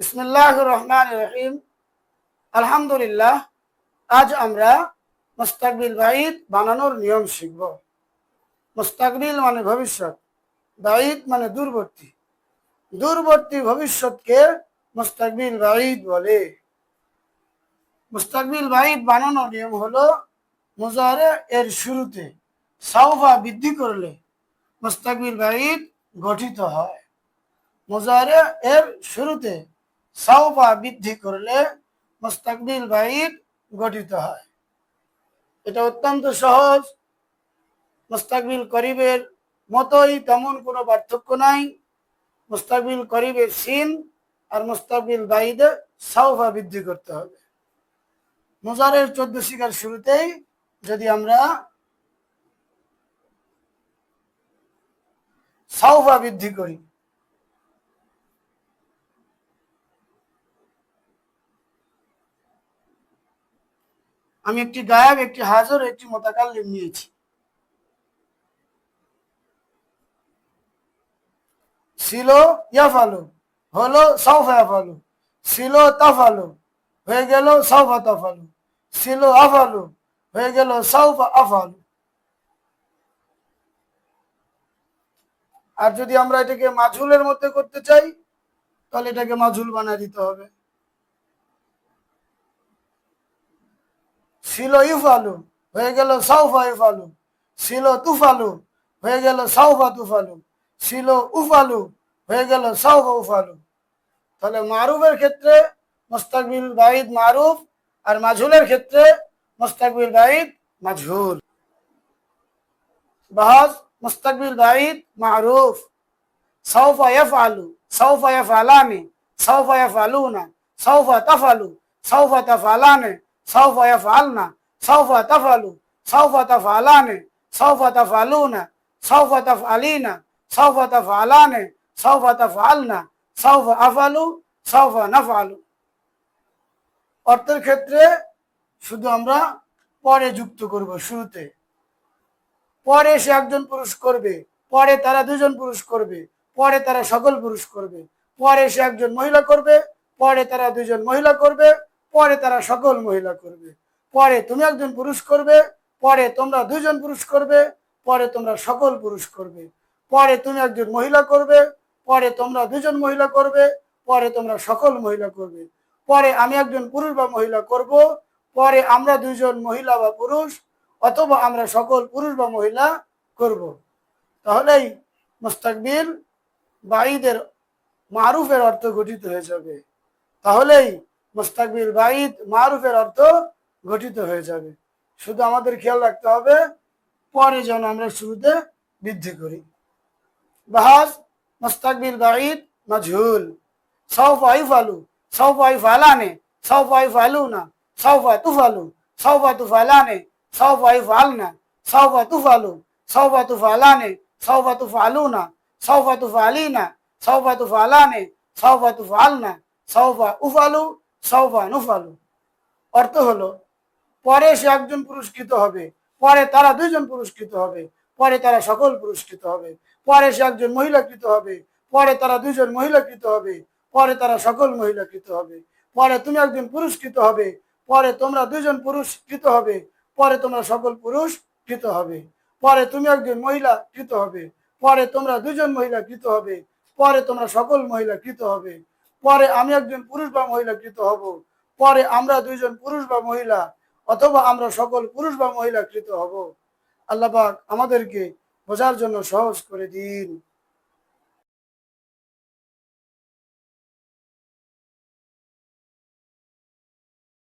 বিসমিল্লাহ রহমান রহিম। আলহামদুলিল্লাহ, আজ আমরা মুস্তাকবিল বাইদ বানানোর নিয়ম শিখব। মুস্তাকবিল মানে ভবিষ্যৎ বাইদ মানে দূরবর্তী। দূরবর্তী ভবিষ্যৎকে মুস্তাকবিল বাইদ বলে। মুস্তাকবিল বাইদ বানানোর নিয়ম হলো, মুজারে এর শুরুতে সাউফা বৃদ্ধি করলে মুস্তাকবিল বাইদ গঠিত হয়। মুজারে এর শুরুতে সাউফা বৃদ্ধি করলে মুস্তাকবিল বাইদ গঠিত হয়। এটা অত্যন্ত সহজ। মুস্তাকবিল করিবের মতোই তেমন কোনো পার্থক্য নাই। মুস্তাকবিল করিবের সিন আর মুস্তাকবিল বাইদে সাউফা বৃদ্ধি করতে হবে। মুজারের চোদ্দ শিকার শুরুতেই যদি আমরা সাউফা বৃদ্ধি করি আমি একটি গায়ব একটি হাজর, একটি মোতাকাল্লিম নিয়েছি। ছিল ইয়াফালু হলো সাউফা ইয়াফালু ছিল তাফালু হয়ে গেল সাউফা তাফালু ছিল আফালু হয়ে গেল সাউফা আফালু আর যদি আমরা এটাকে মাঝুলের মধ্যে করতে চাই, তাহলে এটাকে মাঝুল বানিয়ে দিতে হবে। ছিল ইউফালু হয়ে গেল সাউফা ইউফালু ছিল তুফালু হয়ে গেল সাউফা তুফালু ছিল উফালু হয়ে গেল সাউফা উফালু তাহলে মারুফের ক্ষেত্রে মুস্তাকবিল বাইদ মারুফ আর মাঝুলের ক্ষেত্রে মুস্তাকবিল বাইদ মাঝুল বাহাজ মুস্তাকবিল বাইদ মারুফ। সাউফা ইয়াফআলু, সাউফা ইয়াফআলানি, সাউফা ইয়াফআলুনা, সাউফা তাফআলু, সাউফা তাফআলানি। সাউফা ইয়াফআলনা সাউফা তাফআলু সাউফা তাফআলানি সাউফা তাফআলুনা সাউফা তাফআলিনা সাউফা তাফআলানি সাউফা তাফআলনা সাউফা আফআলু সাউফা নাফআলু অর্থের ক্ষেত্রে শুধু আমরা পরে যুক্ত করব শুরুতে। পরে সে একজন পুরুষ করবে, পরে তারা দুজন পুরুষ করবে, পরে তারা সকল পুরুষ করবে। পরে সে একজন মহিলা করবে, পরে তারা দুজন মহিলা করবে পরে তারা সকল মহিলা করবে। পরে তুমি একজন পুরুষ করবে, পরে তোমরা দুজন পুরুষ করবে, পরে তোমরা সকল পুরুষ করবে। পরে তুমি একজন মহিলা করবে, পরে তোমরা দুজন মহিলা করবে, পরে তোমরা সকল মহিলা করবে। পরে আমি একজন পুরুষ বা মহিলা করব, পরে আমরা দুজন মহিলা বা পুরুষ, অথবা আমরা সকল পুরুষ বা মহিলা করব। তাহলেই মুস্তাকবিল বাইদের মারুফের অর্থ গঠিত হয়ে যাবে। তাহলেই মুস্তাকবিল বাইদ মারুফের অর্থ গঠিত হয়ে যাবে। শুধু আমাদের খেয়াল রাখতে হবে, পরে যেন আমরা শুরুতে বৃদ্ধি করি। বাহাজ মুস্তাকবিল বাইদ মাজহুল। সৌফা ইফালু সৌফা ইফালানে সৌফা ইফালুনা সৌফা তুফালু সৌফা তুফালানে সৌফা ইফালনা সৌফা তুফালু সৌফা তুফালানে সৌফা তুফালুনা সৌফা তুফালিনা সৌফা তুফালানে সৌফা তুফালনা সৌফা উফালু সৌফা নুফালু অর্থ হলো পরে সে একজন পুরস্কৃত হবে পরে তারা দুইজন পুরস্কৃত হবে পরে তারা সকল পুরস্কৃত হবে পরে সে একজন মহিলাকৃত হবে পরে তারা দুইজন মহিলাকৃত হবে পরে তারা সকল মহিলাকৃত হবে পরে তুমি একজন পুরস্কৃত হবে পরে তোমরা দুইজন পুরস্কৃত হবে পরে তোমরা সকল পুরুষ কৃত হবে পরে তুমি একজন মহিলা কৃত হবে পরে তোমরা দুজন মহিলা কৃত হবে পরে তোমরা সকল মহিলা কৃত হবে পরে আমি একজন পুরুষ বা মহিলা কৃত হব। পরে আমরা দুইজন পুরুষ বা মহিলা অথবা আমরা সকল পুরুষ বা মহিলা কৃত হব। আল্লাহ আমাদেরকে বোঝার জন্য সহজ করে দিন।